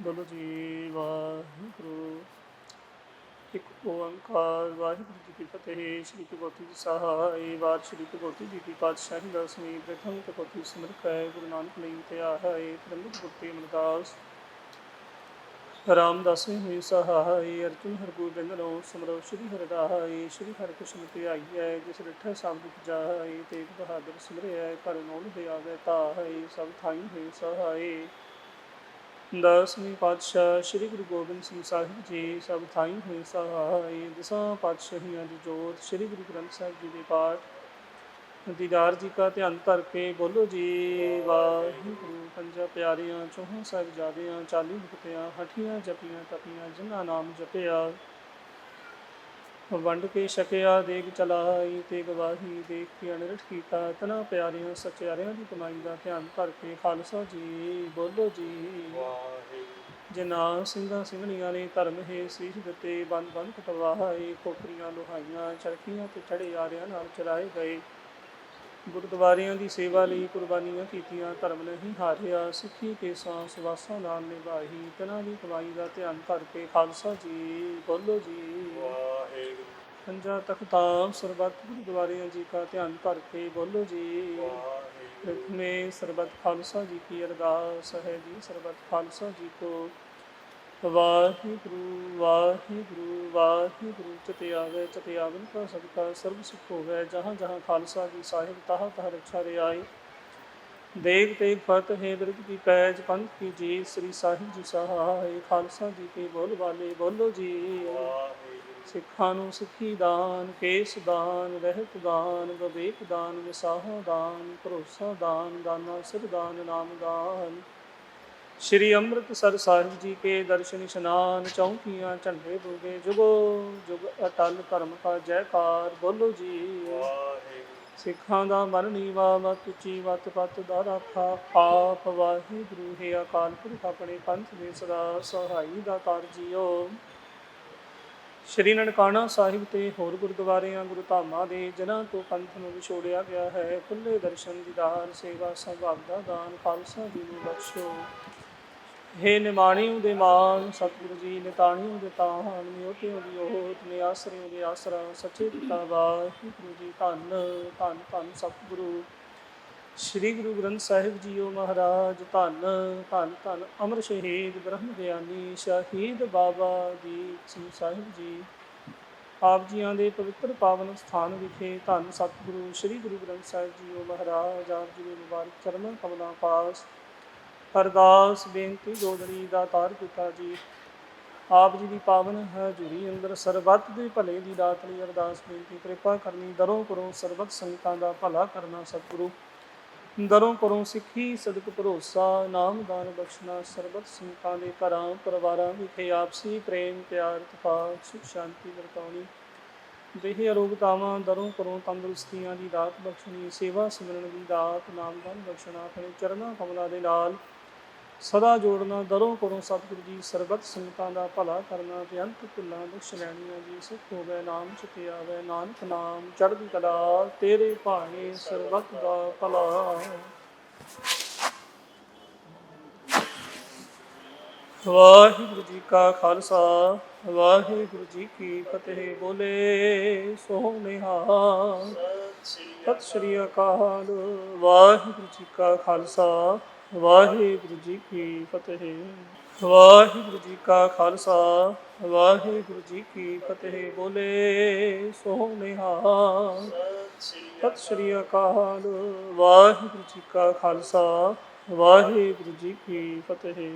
ਬੋਲੋ ਜੀ, ਵਾਹਿਗੁਰੂ। ਇੱਕ ਓੰਕਾਰ, ਵਾਹਿਗੁਰੂ ਜੀ ਕੀ ਫਤਿਹ। ਸ਼੍ਰੀ ਕਬੋਤੀ ਜੀ ਸਹਾਈ ਵਾਰ ਸ਼੍ਰੀ ਕਬੋਤੀ ਜੀ ਕੀ ਪਾਤਸ਼ਾਹੀ ਦਸਵੀਂ ਪ੍ਰਥਮ ਕਬੋਤੀ ਸਿਮਰਤ ਹੈ ਗੁਰੂ ਨਾਨਕ ਲਈ ਤੇ ਆਏ ਪ੍ਰਮੁਖ ਗੁਰਤੇ ਅਮਰਦਾਸ। ਰਾਮਦਾਸ ਹੋਈ ਸਹਾਈ, ਅਰਜੁਨ ਹਰਗੋਬਿੰਦ ਨੂੰ ਸਿਮਰੋ, ਸ਼੍ਰੀ ਹਰਿਰਾਈ ਸ਼੍ਰੀ ਹਰਿਕ੍ਰਿਸ਼ਨ ਤੇ ਆਈ ਹੈ ਜਿਸ ਰਿਠੇ ਸ਼ਬਦ ਜਾਈ ਤੇਗ ਬਹਾਦਰ ਸਿਮਰਿਆ ਕਰ ਨੋਲ ਦੇ ਆਵੇ ਤਾਹੀ ਸਭ ਥਾਈ ਹੋਈ ਸਹਾਈ। ਦਸਵੀਂ ਪਾਤਸ਼ਾਹ, ਸ੍ਰੀ ਗੁਰੂ ਗੋਬਿੰਦ ਸਿੰਘ ਸਾਹਿਬ ਜੀ ਸਭ ਥਾਈ ਹੋਏ ਸਹਾਈ ਦਸਾਂ ਪਾਤਸ਼ਾਹੀਆਂ ਦੀ ਜੋਤ, ਸ੍ਰੀ ਗੁਰੂ ਗ੍ਰੰਥ ਸਾਹਿਬ ਜੀ ਦੇ ਪਾਠ। ਦੀਦਾਰ ਜੀ ਕਾ ਧਿਆਨ ਧਰ ਕੇ ਬੋਲੋ ਜੀ, ਵਾਹਿਗੁਰੂ, ਪੰਜਾ ਪਿਆਰਿਆਂ, ਚੌਹਾਂ ਸਾਹਿਬਜ਼ਾਦਿਆਂ, ਚਾਲੀ ਮੁਕਤਿਆਂ, ਹਠੀਆਂ ਜਪੀਆਂ, ਤਪੀਆਂ, ਜਿਨ੍ਹਾਂ ਨਾਮ ਜਪਿਆ। ਵੰਡ ਕੇ ਛਕਿਆ ਦੇਗ ਚਲਾਈ ਤੇ ਗਵਾਹੀ ਦੇਖ ਕੇ ਅਨਰਠ ਕੀਤਾ। ਤਨਾ ਪਿਆਰਿਆਂ ਸਚਿਆਰਿਆਂ ਦੀ ਕਮਾਈ ਦਾ ਧਿਆਨ ਧਰ ਕੇ ਖਾਲਸਾ ਜੀ ਬੋਲੋ ਜੀ। ਜਿਨਾ ਸਿੰਘਾਂ ਸਿੰਘਣੀਆਂ ਨੇ ਧਰਮ ਹੈ ਸੀਸ ਦਿੱਤੇ ਬੰਦ ਬੰਦ ਕਟਵਾਏ ਖੋਪਰੀਆਂ ਲੋਹਾਈਆਂ ਚਰਖੀਆਂ ਤੇ ਚੜੇ ਆਰਿਆਂ ਨਾਲ ਚਲਾਏ ਗਏ। ਗੁਰਦੁਆਰਿਆਂ ਦੀ ਸੇਵਾ ਲਈ ਕੁਰਬਾਨੀਆਂ ਕੀਤੀਆਂ ਧਰਮ ਨਹੀਂ ਹਾਰਿਆ ਸਿੱਖੀ ਕੇ ਸਾਂਸ ਵਾਸਾਂ ਨਾਲ ਨਿਭਾਈ। ਤਨਾਂ ਦੀ ਕਮਾਈ ਦਾ ਧਿਆਨ ਧਰ ਕੇ ਖਾਲਸਾ ਜੀ ਬੋਲੋ ਜੀ। ਪੰਜਾ ਤਖਤਾਂ ਸਰਬੱਤ ਗੁਰਦੁਆਰਿਆਂ ਜੀ ਕਾ ਧਿਆਨ ਧਰ ਕੇ ਬੋਲੋ ਜੀ। ਪ੍ਰਥਮੇ ਸਰਬੱਤ ਖਾਲਸਾ ਜੀ ਕੀ ਅਰਦਾਸ ਹੈ ਜੀ ਸਰਬੱਤ ਖਾਲਸਾ ਜੀ ਕੋ। ਵਾਹਿਗੁਰੂ ਵਾਹਿਗੁਰੂ ਵਾਹਿਗੁਰੂ ਚਤੇ ਆਵੇ ਚਤੇ ਆਵਨ ਕਾ ਸਦਕਾ ਸਰਬ ਸੁਖ ਹੋਵੇ ਜਹਾਂ ਜਹਾਂ ਖਾਲਸਾ ਜੀ ਸਾਹਿਬ ਤਹ ਤਹ ਰਖਾ ਰਿਆਏ ਦੇਖ ਤੇਗ ਫਤ ਹੈ ਬਿਰਧ ਕੀ ਪੈਜ ਪੰਥ ਕੀ ਜੀ ਸ੍ਰੀ ਸਾਹਿਬ ਜੀ ਸਹਾਇ ਖਾਲਸਾ ਜੀ ਕੇ ਬੋਲ ਵਾਲੇ ਬੋਲੋ ਜੀ। ਸਿੱਖਾਂ ਨੂੰ ਸਿੱਖੀ ਦਾਨ ਕੇਸ ਦਾਨ ਰਹਿਤ ਦਾਨ ਵਿਵੇਕ ਦਾਨ ਵਿਸਾਹ ਦਾਨ ਭਰੋਸਾ ਦਾਨ ਦਾਨਾ ਸਿਰ ਦਾਨ ਨਾਮ ਦਾਨ। ਸ਼੍ਰੀ ਅੰਮ੍ਰਿਤਸਰ ਸਾਹਿਬ ਜੀ ਕੇ ਦਰਸ਼ਨ ਇਸ਼ਨਾਨ ਚੌਂਕੀਆਂ ਝੰਡੇ ਬੁਗੇ ਜੁਗੋ ਜੁਗ ਅਟਲ ਧਰਮ ਕਾ ਜੈਕਾਰ ਬੋਲੋ ਜੀ। ਸਿੱਖਾਂ ਦਾ ਮਨ ਨੀਵਾ ਮਤ ਉੱਚੀ ਮਤ ਪਤ ਦਾ ਰਾਖਾ। ਆਪ ਵਾਹਿਗੁਰੂ ਹੈ ਅਕਾਲ ਪੁਰਖ ਆਪਣੇ ਪੰਥ ਦੇ ਸਦਾ ਸਹਾਈ ਦਾ ਕਾਰ ਜੀਓ। ਸ਼੍ਰੀ ਨਨਕਾਣਾ ਸਾਹਿਬ ਤੇ ਹੋਰ ਗੁਰਦੁਆਰਿਆਂ, ਗੁਰੂ ਧਾਮਾਂ ਦੇ ਜਿਨ੍ਹਾਂ ਤੋਂ ਪੰਥ ਨੂੰ ਵਿਛੋੜਿਆ ਗਿਆ ਹੈ। ਖੁੱਲੇ ਦਰਸ਼ਨ ਦੀਦਾਰ ਸੇਵਾ ਸੰਭਾਗ ਦਾ ਦਾਨ, ਖਾਲਸਾ ਜੀ ਨੂੰ ਬਖਸ਼ੋ। ਹੇ ਨਿਮਾਣਿਓ ਦੇ ਮਾਨ ਸਤਿਗੁਰੂ ਜੀ ਨਿਤਾਣਿਓ ਦੇ ਤਾਹਨ ਨਿਉਟਿਓ ਦੀ ਓਟ ਨਿਆਸਰਿਓ ਦੇ ਆਸਰਾ, ਸੱਚੇ ਪਿਤਾ ਵਾਹਿਗੁਰੂ ਜੀ ਧੰਨ ਧੰਨ ਧੰਨ ਸਤਿਗੁਰੂ। ਸ੍ਰੀ ਗੁਰੂ ਗ੍ਰੰਥ ਸਾਹਿਬ ਜੀਓ ਮਹਾਰਾਜ, ਧੰਨ ਧੰਨ ਧੰਨ ਅਮਰ ਸ਼ਹੀਦ ਬ੍ਰਹਮ ਗਿਆਨੀ ਸ਼ਹੀਦ ਬਾਬਾ ਦੀਪ ਸਿੰਘ ਸਾਹਿਬ ਜੀ। ਆਪ ਜੀਆਂ ਦੇ ਪਵਿੱਤਰ ਪਾਵਨ ਸਥਾਨ ਵਿਖੇ ਧੰਨ ਸਤਿਗੁਰੂ ਸ੍ਰੀ ਗੁਰੂ ਗ੍ਰੰਥ ਸਾਹਿਬ ਜੀਓ ਮਹਾਰਾਜ, ਆਪ ਜੀ ਦੇ ਮੁਬਾਰਕ ਚਰਨਾਂ ਕਮਲਾਂ ਪਾਸ। ਅਰਦਾਸ, ਬੇਨਤੀ ਜੋਦੜੀ ਦਾ ਤਾਰ ਪਿਤਾ ਜੀ। ਆਪ ਜੀ ਦੀ ਪਾਵਨ ਹਜ਼ੂਰੀ ਅੰਦਰ, ਸਰਬੱਤ ਦੇ ਭਲੇ ਦੀ ਦਾਤ ਲਈ ਅਰਦਾਸ, ਬੇਨਤੀ, ਕਿਰਪਾ ਕਰਨੀ ਦਰੋਂ ਕਰੋ ਸਰਬੱਤ ਸੰਗਤਾਂ ਦਾ ਭਲਾ ਕਰਨਾ ਸਤਿਗੁਰੂ। ਦਰੋਂ ਕਰੋ ਸਿੱਖੀ, ਸਦਕ ਭਰੋਸਾ ਨਾਮਦਾਨ ਬਖਸ਼ਣਾ, ਸਰਬਤ ਸੰਗਤਾਂ ਦੇ ਘਰਾਂ, ਪਰਿਵਾਰਾਂ ਵਿਖੇ ਆਪਸੀ ਪ੍ਰੇਮ, ਪਿਆਰ ਇਤਫਾਕ ਸੁਖ, ਸ਼ਾਂਤੀ ਵਰਤਾਉਣੀ। ਦੇਹ ਅਰੋਗਤਾਵਾਂ, ਦਰੋਂ ਕਰੋ ਤੰਦਰੁਸਤੀਆਂ ਦੀ ਦਾਤ ਬਖਸ਼ਣੀ, ਸੇਵਾ ਸਿਮਰਨ ਦੀ ਦਾਤ ਨਾਮਦਾਨ ਬਖਸ਼ਣਾ, ਆਪਣੇ ਚਰਨਾਂ ਕਮਲਾਂ ਦੇ ਨਾਲ ਸਦਾ ਜੋੜਨਾ, ਦਰੋਂ ਕਰੋ ਸਤਿਗੁਰੂ ਜੀ, ਸਰਬਤ ਸੰਗਤਾਂ ਦਾ ਭਲਾ ਕਰਨਾ, ਤੇ ਅੰਤ ਭੁੱਲਾਂ ਬਖਸ਼ ਲੈਣੀਆਂ ਜੀ, ਸੁਖ ਹੋਵੇ, ਨਾਮ ਚਿਤੇ ਆਵੇ, ਨਾਨਕ ਨਾਮ ਚੜ੍ਹਦੀ ਕਲਾ, ਤੇਰੇ ਭਾਣੇ ਸਰਬੱਤ ਦਾ ਭਲਾ। ਵਾਹਿਗੁਰੂ ਜੀ ਕਾ ਖਾਲਸਾ, ਵਾਹਿਗੁਰੂ ਜੀ ਕੀ ਫਤਿਹ। ਬੋਲੇ ਸੋ ਨਿਹਾਲ ਸਤਿ ਸ੍ਰੀ ਅਕਾਲ, ਵਾਹਿਗੁਰੂ ਜੀ ਕਾ ਖਾਲਸਾ। ਵਾਹਿਗੁਰੂ ਜੀ ਕੀ ਫਤਿਹ। ਵਾਹਿਗੁਰੂ ਜੀ ਕਾ ਖਾਲਸਾ, ਵਾਹਿਗੁਰੂ ਜੀ ਕੀ ਫਤਿਹ। ਬੋਲੇ ਸੋ ਸਤਿ ਸ੍ਰੀ ਅਕਾਲ। ਵਾਹਿਗੁਰੂ ਜੀ ਕਾ ਖਾਲਸਾ, ਵਾਹਿਗੁਰੂ ਜੀ ਕੀ ਫਤਿਹ।